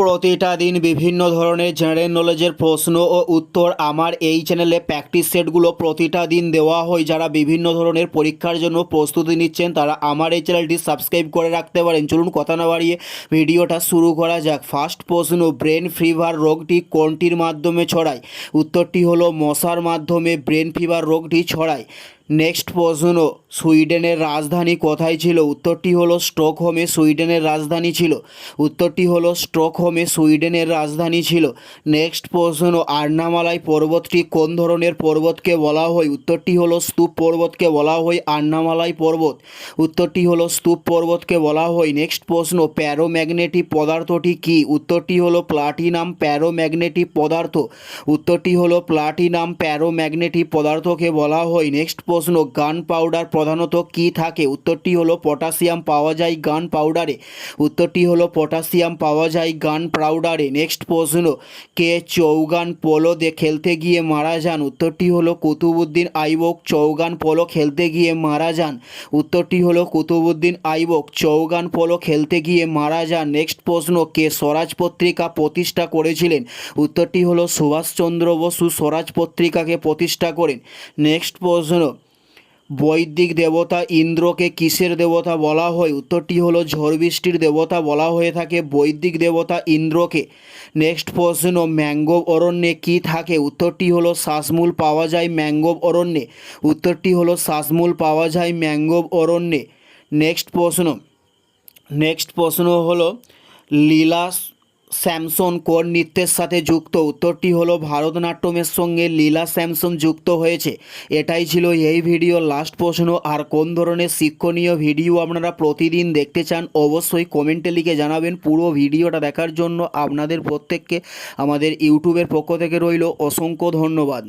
প্রতিটা দিন বিভিন্ন ধরনের জেনারেল নলেজের প্রশ্ন ও উত্তর আমার এই চ্যানেলে প্র্যাকটিস সেটগুলো প্রতিটা দিন দেওয়া হয়। যারা বিভিন্ন ধরনের পরীক্ষার জন্য প্রস্তুতি নিচ্ছেন, তারা আমার এই চ্যানেলটি সাবস্ক্রাইব করে রাখতে পারেন। চলুন কথা না বাড়িয়ে ভিডিওটা শুরু করা যাক। ফার্স্ট প্রশ্ন ব্রেন ফিভার রোগটি কোনটির মাধ্যমে ছড়ায়? উত্তরটি হলো মশার মাধ্যমে ব্রেন ফিভার রোগটি ছড়ায়। নেক্সট প্রশ্ন সুইডেনের রাজধানী কোথায় ছিল? উত্তরটি হলো স্টকহোমে সুইডেনের রাজধানী ছিল। উত্তরটি হলো স্টকহোমে সুইডেনের রাজধানী ছিল। নেক্সট প্রশ্ন আন্নামালাই পর্বতটি কোন ধরনের পর্বতকে বলা হয়? উত্তরটি হলো, স্তূপ পর্বতকে বলা হয় আন্নামালাই পর্বত। উত্তরটি হলো, স্তূপ পর্বতকে বলা হয়। নেক্সট প্রশ্ন, প্যারোম্যাগনেটিক পদার্থটি কি? উত্তরটি হলো, প্লাটিনাম প্যারোম্যাগনেটিক পদার্থ। উত্তরটি হলো, প্লাটিনাম প্যারোম্যাগনেটিক পদার্থকে বলা হয়। নেক্সট প্রশ্ন, গান পাউডার প্রধানত কি থাকে? উত্তরটি হলো, পটাশিয়াম পাওয়া যায় গান পাউডারে। উত্তরটি হলো, পটাশিয়াম পাওয়া যায় গান পাউডারে। নেক্সট প্রশ্ন, কে চৌগান পোলো দিয়ে খেলতে গিয়ে মারা যান? উত্তরটি হলো, কুতুবুদ্দিন আইবক চৌগান পোলো খেলতে গিয়ে মারা যান। উত্তরটি হলো, কুতুবুদ্দিন আইবক চৌগান পোলো খেলতে গিয়ে মারা যান। নেক্সট প্রশ্ন, কে স্বরাজ পত্রিকা প্রতিষ্ঠা করেছিলেন? উত্তরটি হলো, সুভাষচন্দ্র বসু স্বরাজ পত্রিকাকে প্রতিষ্ঠা করেন। নেক্সট প্রশ্ন বৈদিক দেবতা ইন্দ্রকে কিসের দেবতা বলা হয়? উত্তরটি হলো, ঝড় বৃষ্টির দেবতা বলা হয়ে থাকে বৈদিক দেবতা ইন্দ্রকে। নেক্সট প্রশ্ন ম্যাঙ্গোভ অরণ্যে কি থাকে? উত্তরটি হলো, শ্বাসমূল পাওয়া যায় ম্যাঙ্গোভ অরণ্যে। উত্তরটি হলো, শ্বাসমূল পাওয়া যায় ম্যাঙ্গোভ অরণ্যে। নেক্সট প্রশ্ন নেক্সট প্রশ্ন হলো, লীলা স্যামসন কোন নৃত্যের সাথে যুক্ত। উত্তরটি হলো, ভারতনাট্যমের সঙ্গে লীলা স্যামসন যুক্ত হয়েছে। এটাই ছিল এই ভিডিও। লাস্ট প্রশ্ন, আর কোন ধরনের শিক্ষণীয় ভিডিও আপনারা প্রতিদিন দেখতে চান, অবশ্যই কমেন্টে লিখে জানাবেন। পুরো ভিডিওটা দেখার জন্য আপনাদের প্রত্যেককে আমাদের ইউটিউবের পক্ষ থেকে রইল অসংখ্য ধন্যবাদ।